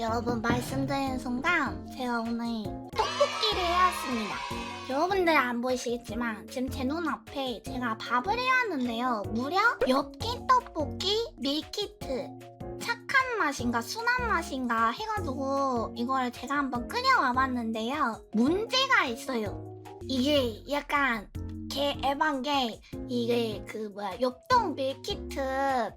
여러분 말씀드리는 순간 제가 오늘 떡볶이를 해왔습니다. 여러분들 안 보이시겠지만 지금 제 눈앞에 제가 밥을 해왔는데요. 무려 엽기 떡볶이 밀키트 착한 맛인가 순한 맛인가 해가지고 이걸 제가 한번 끓여와 봤는데요. 문제가 있어요. 이게 약간 개 에반 게 이게 그 뭐야 엽떡 밀키트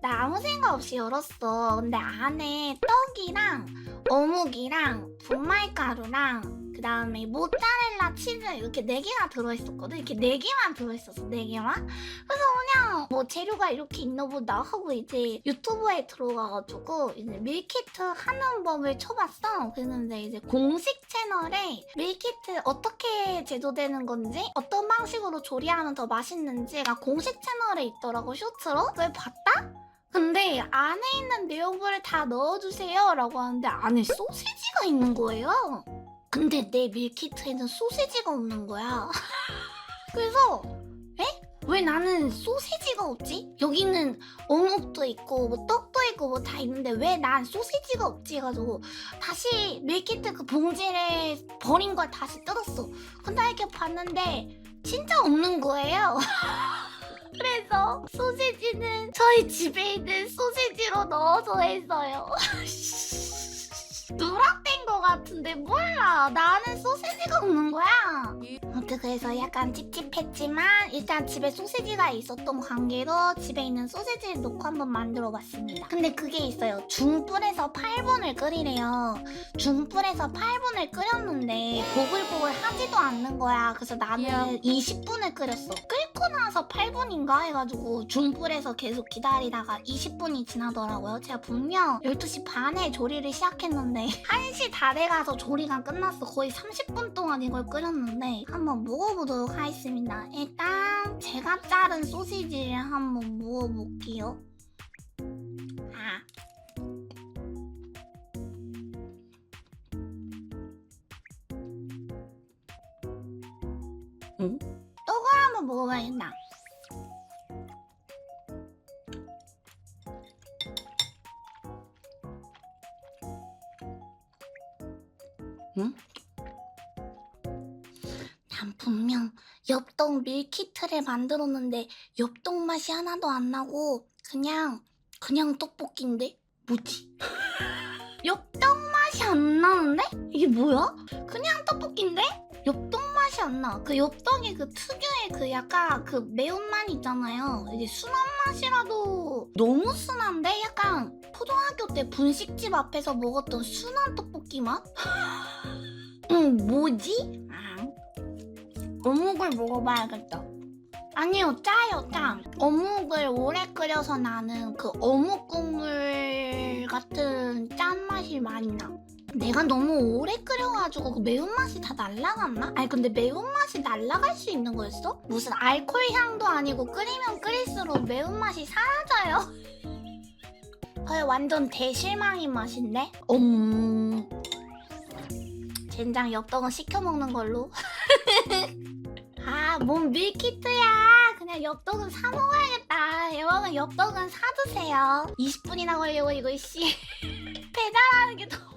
나 아무 생각 없이 열었어. 근데 안에 떡이랑 어묵이랑 분말가루랑 그 다음에 모짜렐라 치즈 이렇게 네 개가 들어있었거든. 이렇게 네 개만 들어있었어. 네 개만. 그래서 그냥 뭐 재료가 이렇게 있나 보다 하고 이제 유튜브에 들어가가지고 이제 밀키트 하는 법을 쳐봤어. 그랬는데 이제 공식 채널에 밀키트 어떻게 제조되는 건지 어떤 방식으로 조리하면 더 맛있는지가 공식 채널에 있더라고 쇼츠로. 그걸 봤다? 근데 안에 있는 내용물을 다 넣어주세요 라고 하는데 안에 소시지가 있는 거예요. 근데 내 밀키트에는 소시지가 없는 거야. 그래서 에? 왜 나는 소시지가 없지? 여기는 어묵도 있고 뭐 떡도 있고 뭐 다 있는데 왜 난 소시지가 없지 해가지고 다시 밀키트 그 봉지를 버린 걸 다시 뜯었어. 근데 이렇게 봤는데 진짜 없는 거예요. 그래서 소시지는 저희 집에 있는 소시지로 넣어서 했어요. 누락된 거 같은데 몰라. 나는 소시지가 없는 거야. 아무튼 그래서 약간 찝찝했지만 일단 집에 소시지가 있었던 관계로 집에 있는 소시지를 넣고 한번 만들어 봤습니다. 근데 그게 있어요. 중불에서 8분을 끓이래요. 중불에서 8분을 끓였는데 보글보글 하지도 않는 거야. 그래서 나는 야. 20분을 끓였어. 끓고 나서 8분인가 해가지고 중불에서 계속 기다리다가 20분이 지나더라고요. 제가 분명 12시 반에 조리를 시작했는데 1시 다 돼가서 조리가 끝났어. 거의 30분 동안 이걸 끓였는데 한번 먹어보도록 하겠습니다. 일단 제가 자른 소시지를 한번 먹어볼게요. 아. 응? 한번 먹어봐야겠다. 응? 난 분명 엽떡 밀키트를 만들었는데 엽떡 맛이 하나도 안 나고 그냥 그냥 떡볶이인데 뭐지? 엽떡 맛이 안 나는데? 이게 뭐야? 그냥 떡볶이인데? 엽떡 맛이 안 나. 그 엽떡이 그 특유의 그 약간 그 매운맛 있잖아요. 이게 순한 맛이라도 너무 순한데? 약간 초등학교 때 분식집 앞에서 먹었던 순한 떡볶이 맛? 응, 뭐지? 아, 어묵을 먹어봐야겠다. 아니요, 짜요, 짜. 어묵을 오래 끓여서 나는 그 어묵 국물 같은 짠 맛이 많이 나. 내가 너무 오래 끓여가지고 그 매운맛이 다 날라갔나? 아니 근데 매운맛이 날라갈 수 있는 거였어? 무슨 알코올 향도 아니고 끓이면 끓일수록 매운맛이 사라져요? 헐 완전 대실망인 맛인데? 음... 젠장 엽떡은 시켜 먹는 걸로. 아, 뭔 밀키트야. 그냥 엽떡은 사 먹어야겠다. 여러분 엽떡은 사 드세요. 20분이나 걸려고 이거 씨. 배달하는 게 더